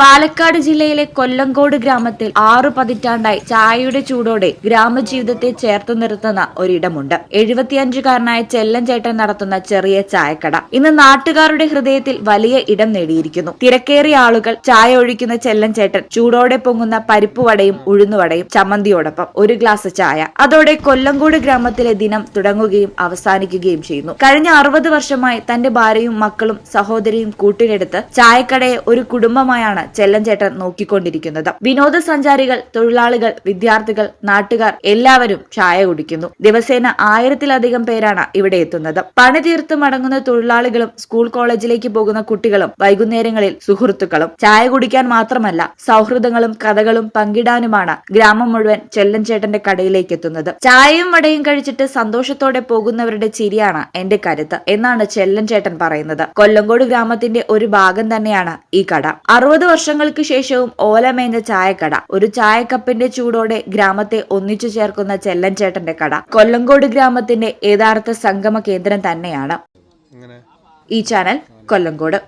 പാലക്കാട് ജില്ലയിലെ കൊല്ലങ്കോട് ഗ്രാമത്തിൽ ആറു പതിറ്റാണ്ടായി ചായയുടെ ചൂടോടെ ഗ്രാമജീവിതത്തെ ചേർത്തു നിർത്തുന്ന ഒരിടമുണ്ട്. എഴുപത്തിയഞ്ചുകാരനായ ചെല്ലൻ ചേട്ടൻ നടത്തുന്ന ചെറിയ ചായക്കട. ഇന്ന് നാട്ടുകാരുടെ ഹൃദയത്തിൽ വലിയ ഇടം നേടിയിരിക്കുന്നു. തിരക്കേറിയ ആളുകൾ ചായ ഒഴിക്കുന്ന ചെല്ലൻ ചേട്ടൻ ചൂടോടെ പൊങ്ങുന്ന പരിപ്പ് വടയും ഉഴുന്നുവടയും ചമ്മന്തിയോടൊപ്പം ഒരു ഗ്ലാസ് ചായ. അതോടെ കൊല്ലങ്കോട് ഗ്രാമത്തിലെ ദിനം തുടങ്ങുകയും അവസാനിക്കുകയും ചെയ്യുന്നു. കഴിഞ്ഞ അറുപത് വർഷമായി തന്റെ ഭാര്യയും മക്കളും സഹോദരിയും കൂട്ടിനെടുത്ത് ചായക്കടയെ ഒരു കുടുംബമായാണ് ചെല്ലഞ്ചേട്ടൻ നോക്കിക്കൊണ്ടിരിക്കുന്നത്. വിനോദസഞ്ചാരികൾ തൊഴിലാളികൾ വിദ്യാർത്ഥികൾ നാട്ടുകാർ എല്ലാവരും ചായ കുടിക്കുന്നു. ദിവസേന ആയിരത്തിലധികം പേരാണ് ഇവിടെ എത്തുന്നത്. പണി തീർത്ത് മടങ്ങുന്ന തൊഴിലാളികളും സ്കൂൾ കോളേജിലേക്ക് പോകുന്ന കുട്ടികളും വൈകുന്നേരങ്ങളിൽ സുഹൃത്തുക്കളും ചായ കുടിക്കാൻ മാത്രമല്ല സൗഹൃദങ്ങളും കഥകളും പങ്കിടാനുമാണ് ഗ്രാമം മുഴുവൻ ചെല്ലഞ്ചേട്ടന്റെ കടയിലേക്ക് എത്തുന്നത്. ചായയും വടയും കഴിച്ചിട്ട് സന്തോഷത്തോടെ പോകുന്നവരുടെ ചിരിയാണ് എന്റെ കരുത്ത് എന്നാണ് ചെല്ലഞ്ചേട്ടൻ പറയുന്നത്. കൊല്ലങ്കോട് ഗ്രാമത്തിന്റെ ഒരു ഭാഗം തന്നെയാണ് ഈ കട. അറുപത് വർഷങ്ങൾക്ക് ശേഷവും ഓലമേഞ്ഞ ചായക്കട ഒരു ചായക്കപ്പിന്റെ ചൂടോടെ ഗ്രാമത്തെ ഒന്നിച്ചു ചേർക്കുന്ന ചെല്ലഞ്ചേട്ടന്റെ കട കൊല്ലങ്കോട് ഗ്രാമത്തിന്റെ യഥാർത്ഥ സംഗമ കേന്ദ്രം തന്നെയാണ്. ഈ ചാനൽ കൊല്ലങ്കോട്